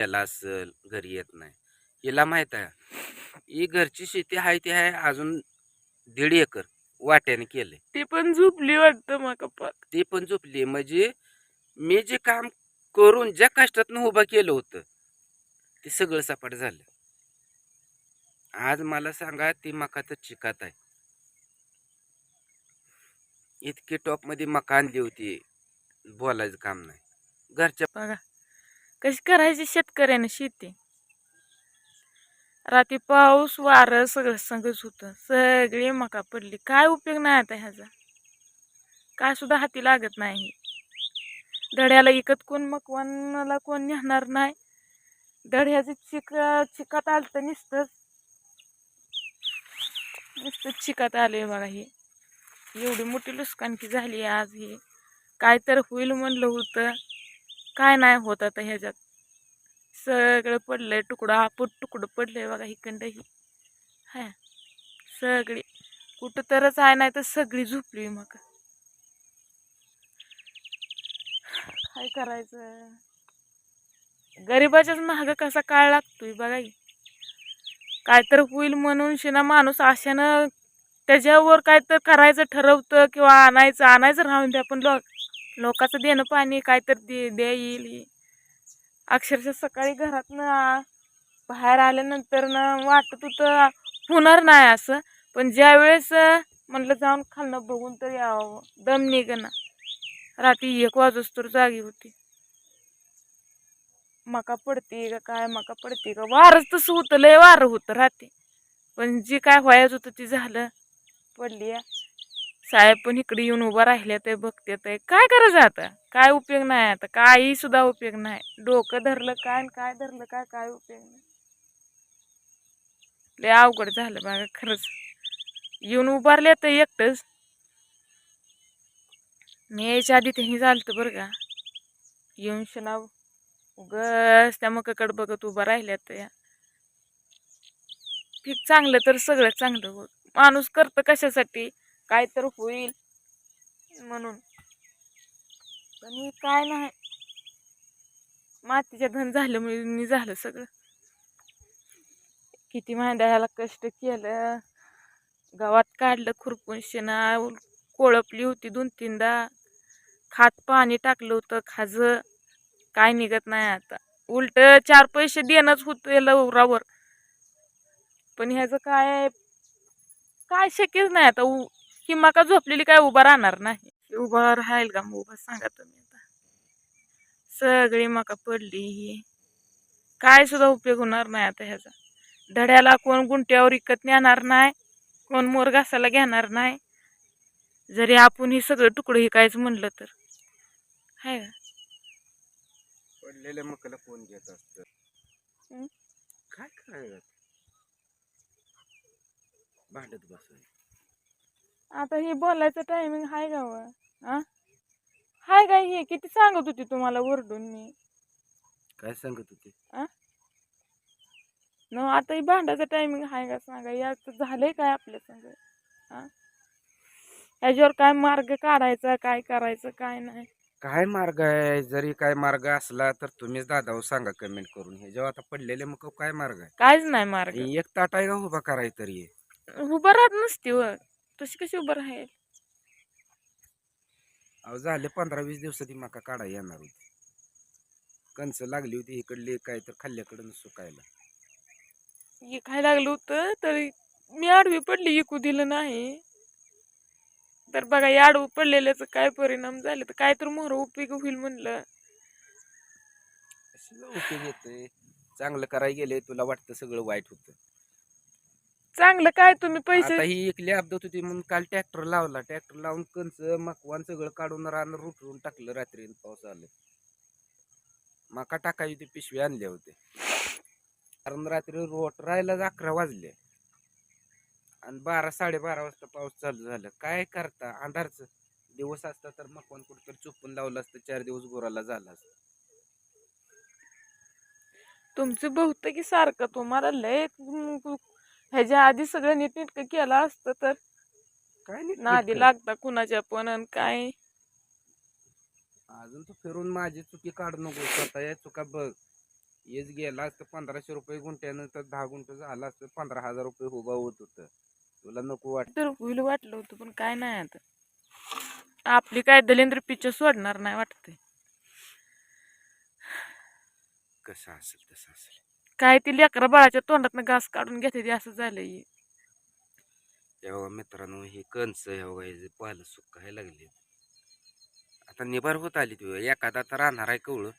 त्याला असल घरी येत नाही. हिला माहीत आहे ही घरची शेती आहे ती आहे अजून दीड एकर वाट्याने केलंय. ती पण झोपली वाटतं मग ती पण झोपली म्हणजे मी जे काम करून ज्या कष्टातनं उभं केलं होतं ते सगळं सपाट झालं. आज मला सांगा ती मका तर चिकात आहे. इतकी टॉपमध्ये मका आणली होती बोलायचं काम नाही. घरच्या बघा. कशी करायची शेतकऱ्याने शेती? रात्री पाऊस वारं सगळं संगच होतं. सगळी मका पडली. काय उपयोग नाही आता ह्याचा? काय सुद्धा हाती लागत नाही. दड्याला इकत कोण मकवानाला कोण नेणार नाही. दड्याचं चिक चिकात आलं तर नुसतंच नुसतंच चिकात आले बघा हे. एवढी मोठी लुसकानकी झाली आज ही. काय तर होईल म्हणलं होतं. काय नाही होत आता ह्याच्यात. सगळं पडलंय तुकडं आपण तुकडं पडलंय बघा हिकंड ही हा सगळी. कुठं तरच आहे नाही तर सगळी झोपली मग. काय करायचं? गरिबाच्याच महाग कसा काळ लागतोय बघा काय तर होईल म्हणून शिना माणूस आशानं त्याच्यावर काय तर करायचं ठरवतं किंवा आणायचं आणायचं राहून द्या पण लोक लोकांचं देणं पाणी काय तर दे द्या येईल अक्षरशः सकाळी घरातनं बाहेर आल्यानंतर ना वाटत होतं होणार नाही असं. पण ज्या वेळेस जाऊन खाल्लं बघून तर यावं. दम निघणं रात्री एक वाजूस तर जागी होती. मका पडते का काय मका पडते का? वारच तसं होतं लय वारं होतं रात्री. पण जे काय व्हायचं होतं ते झालं. पडली साहेब पण इकडे येऊन उभा राहिले ते बघते ते. काय करायचं आता? काय उपयोग नाही आता? काही सुद्धा उपयोग नाही. डोकं धरलं काय काय धरलं काय काय उपयोग नाही. लय अवघड झालं बघा खरंच. येऊन उभारले तर एकटंच. मी यायच्या आधी त्यांनी झालतं बरं का. येऊन शनाव उगस त्या मकाकडे बघत उभा राहिल्या तर ठीक चांगलं तर सगळं चांगलं माणूस करतं कशासाठी? काय तर होईल म्हणून. पण हे काय नाही. मातीच्या धन झालं म्हणून झालं सगळं. किती मांडायला कष्ट केलं. गावात काढलं खुरपून शेणा कोळपली होती दोन तीनदा. खात पाणी टाकलं होतं खाज. काय निघत नाही आता. उलट चार पैसे देणंच होतं लवरावर. पण ह्याचं काय काय शक्यच नाही आता. उ- ही मका झोपलेली काय उभा राहणार नाही. उभा राहील का मग? उभा सांगा तुम्ही आता. सगळी मका पडली ही. काय सुद्धा उपयोग होणार नाही आता ह्याचा. धड्याला कोण गुंट्यावर विकत नेणार नाही. कोण मोर घासायला घेणार नाही. जरी आपण हे सगळं तुकडं हिकायचं म्हणलं तर. आहे का? पडलेल्या मकाला कोण घेत असत? हं? काय करायचं? भांडत बसायचं. आता हे बोलायचं टायमिंग हाय का व? हा हाय काय हे? किती सांगत होती तुम्हाला ओरडून मी? काय सांगत होते? न आता ही भांडायचं टायमिंग हाय का सांगा? यात झालंय काय आपल्या संग? हा ह्याच्यावर काय मार्ग काढायचा काय करायचं काय नाही? काय मार्ग आहे? जरी काय मार्ग असला तर तुम्हीच दादावर सांगा कमेंट करून. हे जेव्हा आता पडलेले मग काय मार्ग आहे? काहीच नाही मार्ग. आणि एक ताट आहे का उभा करायचं तरी उभं राहत नसते व. तशी कशी उभं राहील? अहो झाले पंधरा वीस दिवसात ही मका काढा येणार होती. कणसं लागली होती इकडली काय तर खाल्ल्याकडं सुकायला. हे काय लागलं होतं? तरी मी आडवी पडली इकू दिलं नाही. तर बघा या आडवं पडलेल्याचं काय परिणाम झाले? तर काय तर मोहर उपयोग होईल म्हणलं. कशाला उपयोग येतोय? चांगलं करायला गेले तुला वाटतं सगळं वाईट होतं. चांगलं काय तुम्ही पैसे आता ही एकली अपघात होती म्हणून काल ट्रॅक्टर लावला. ट्रॅक्टर लावून कंच मकवान सगळं काढून रान रुटून टाकलं रात्री आणि पाऊस आलं. मका टाकायची ती पिशवी आणल्या होते कारण रात्री रोट राहायला अकरा वाजले. आणि बारा साडेबारा वाजता पाऊस चालू झाला. काय करता? अंधारच. दिवस असता तर मकवान कुठेतरी चुपून लावलं असतं चार दिवस गोराला झाला असतं. तुमचं बहुतेक सारखं तुम्हाला लय ह्याच्या आधी सगळं नीटनीटकं केलं असतं तर. काय नाही नादी लागता कुणाच्या पण अन काय. अजून तू फिरून माझी चुकी काढू नको स्वतः या चुका बघ. हेच गेला असतं पंधराशे रुपये गुंठ्यानं तर दहा गुंठ झालं असतं पंधरा हजार रुपये उभा होत होतं. तुला नको वाट तर होईल वाटलं होतं पण काय नाही आता. आपली काय दलिंद्र पिक्चर सोडणार नाही वाटतंय. कसं असेल तसं असेल. काय ती लेकरा बाळाच्या तोंडातनं घास काढून घेते ते असं झालंय. तेव्हा मित्रांनो ही कंच एवढा हे पाहिलं सुकायला लागली. आता निभार होत आली ती एखादा तर राहणार आहे कवळं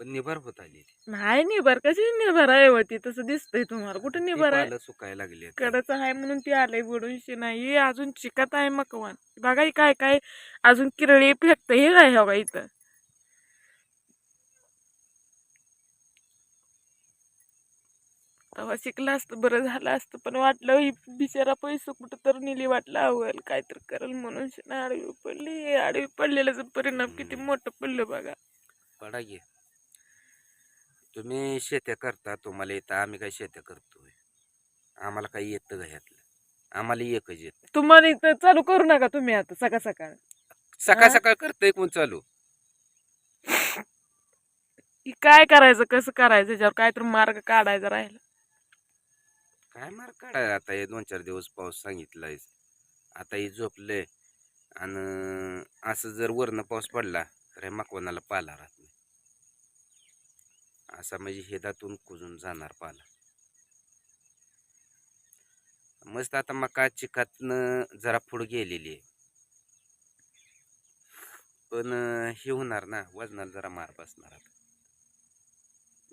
पण निभार होत आली ती. नाही निभार कशी निभार आहे होती तसं दिसतंय तुम्हाला. कुठं निभार आहे? पाहिलं सुकायला लागली. कडच आहे म्हणून ती आलंय बुडून नाही. अजून चिकत आहे मकवान. बघा हे काय काय अजून किरळी फेकत हे काय हवा इथं. तेव्हा शिकलं असतं बरं झालं असतं. पण वाटलं ही बिचारा पैसे कुठं तर नेली वाटलं आवल काय तर करल म्हणून शिना आडवी पडली. आडवी पडलेल्याचा परिणाम किती मोठं पडलं बघा. पडा घे तुम्ही शेत्या करता तुम्हाला येतं आम्ही काय शेत्या करतोय. आम्हाला काही येतं का ह्यातलं? आम्हाला एकच येत. तुम्हाला इथं चालू करू नका तुम्ही आता सकाळ सकाळ. सकाळ? सकाळ करतोय कोण चालू? काय करायचं कसं करायचं? त्याच्यावर काय तर मार्ग काढायचा राहिला. काय मार काढाय आता हे दोन चार दिवस पाऊस सांगितलाय आता हे झोपले आणि असं जर वरनं पाऊस पडला तर हे मकवानाला पाला राहत नाही. असा म्हणजे हेदातून कुजून जाणार पाला. मस्त आता मका चिकातनं जरा पुढं गेलेली आहे. पण हे होणार ना वजनाला जरा मार बसणार आता.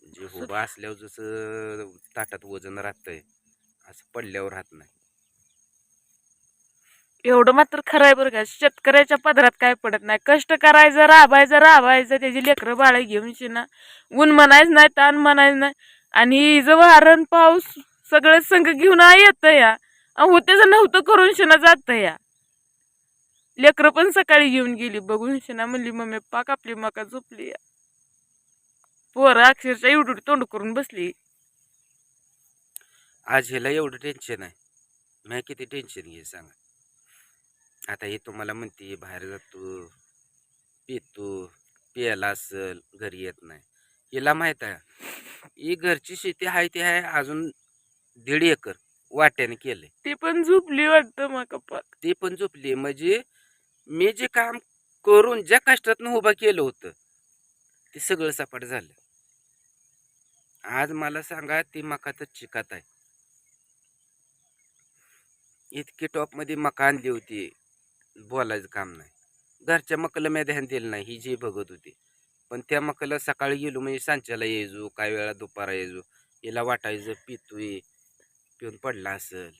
जे उभा असल्यावर जसं ताटात वजन राहतंय असं पडल्यावर राहत नाही. एवढं मात्र खरं आहे बरं का. शेतकऱ्याच्या पदरात काय पडत नाही. कष्ट करायचं राबायचं राबायचं त्याची लेकरं बाळ घेऊन शिना ऊन म्हणायच नाही ताण म्हणायचं नाही. आणि इज वारण पाऊस सगळं संघ घेऊन येतं या. होतेच नव्हतं करून शिना जात या. लेकरं पण सकाळी घेऊन गेली बघून शिना म्हणली मम्मी पाक आपली मका झोपली या. पोरं अक्षरशः एवढी तोंड करून बसली. आज ह्याला एवढं टेन्शन आहे. मी किती टेन्शन घे सांगा. आता हे तुम्हाला म्हणते बाहेर जातो पितो प्यायला असल घरी येत नाही. हिला माहीत आहे ही घरची शेती आहे ती आहे अजून दीड एकर वाट्याने केलंय. ती पण झोपली वाटतं ते पण झोपली. म्हणजे मी जे काम करून ज्या कष्टातनं उभा केलं होतं ते सगळं सपाट झालं. आज मला सांगा ती मका तर चिकात आहे. इतकी टॉपमध्ये मका आणली होती बोलायचं काम नाही. घरच्या मकाला मी ध्यान दिलं नाही ही जी बघत होती. पण त्या मकाला सकाळी गेलो म्हणजे सांच्याला यायचो काही वेळा दुपारा यायचो. हिला वाटायचं पितोय पिऊन पडला असेल.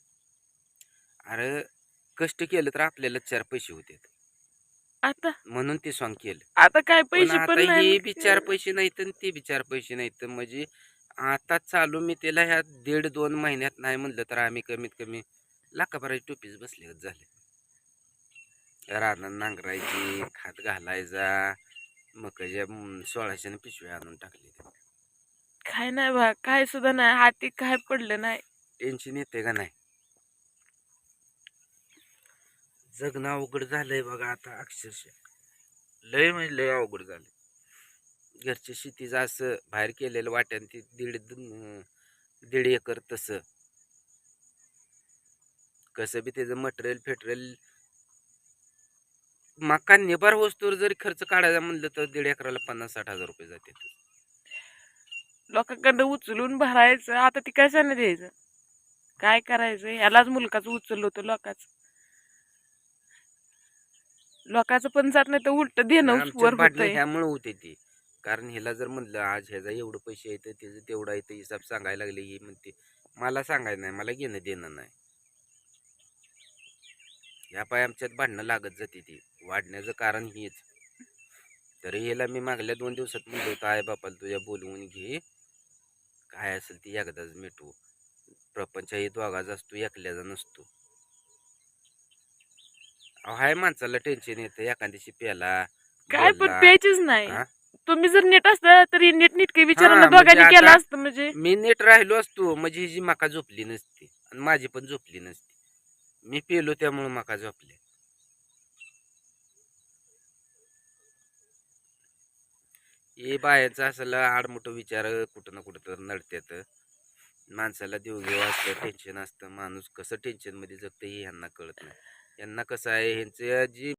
अरे कष्ट केलं तर आपल्याला चार पैसे होते आता? म्हणून ते सॉंग केलं. आता काय पैसे पण आता हे बी चार पैसे नाहीत आणि ते बी चार पैसे नाहीत. म्हणजे आता चालू मी त्याला ह्या दीड दोन महिन्यात नाही म्हणलं तर आम्ही कमीत कमी लाखाभराची टोपीच बसले झाले. रानात नांगरायची खात घालायचा मकाच्या सोळाशे पिशव्या आणून टाकले काय नाही बा काय सुद्धा नाही हाती काय पडलं नाही. टेन्शन येते का नाही? जगणं अवघड झालंय बघा आता अक्षरशः. लय म्हणजे लय अवघड झालंय. घरच्या शेतीचं असं बाहेर केलेलं वाट्यान ती दीड दीड एकर तसं. कसं बी त्याचं मटेरियल फेटरेल मका निबार वस्तूवर जरी खर्च काढायचा म्हणलं तर दीड एकराला पन्नास साठ हजार रुपये जाते लोकांकडं उचलून भरायचं आता ती कशाने द्यायचं? काय करायचं? ह्यालाच मुलकाचं उचललं होतं लोकांचं. लोकांचं पण जात नाही तर उलट देणं होते ती. कारण ह्याला जर म्हणलं आज ह्याचा एवढं पैसे येतं त्याचं तेवढा येतं हिसाब सांगायला लागले ही म्हणते मला सांगायचं नाही मला घेणं देणं नाही. ह्या पाय आमच्यात भांडणं लागत जाते ती. वाढण्याचं कारण हेच. तरी ह्याला मी मागल्या दोन दिवसात म्हणलं होतं आई बापाला तुझ्या बोलवून घे. काय असेल ती एकदाच मिटवू प्रपंच हे दोघाचा असतो एकल्याचा नसतो. अहो, हाय माणसाला टेन्शन येतं एखाद्याशी प्याला काय पण बोलला. प्यायचीच नाही. हा? तुम्ही जर नीट असता तरी नीट नीट काही विचारांना म्हणजे दोघांनी केलं आता- असतं म्हणजे. मी नीट राहिलो असतो म्हणजे हिची माका झोपली नसती. आणि माझी पण झोपली नसती. मी पेलो त्यामुळे माका झोपले. हे बायाचं असलं आडमोठं विचार कुठं ना कुठं तर नडत्यात. माणसाला देवघेव असतं टेन्शन असतं. माणूस कसं टेन्शनमध्ये जगतं हे ह्यांना कळत नाही. यांना कसं आहे ह्यांचं जी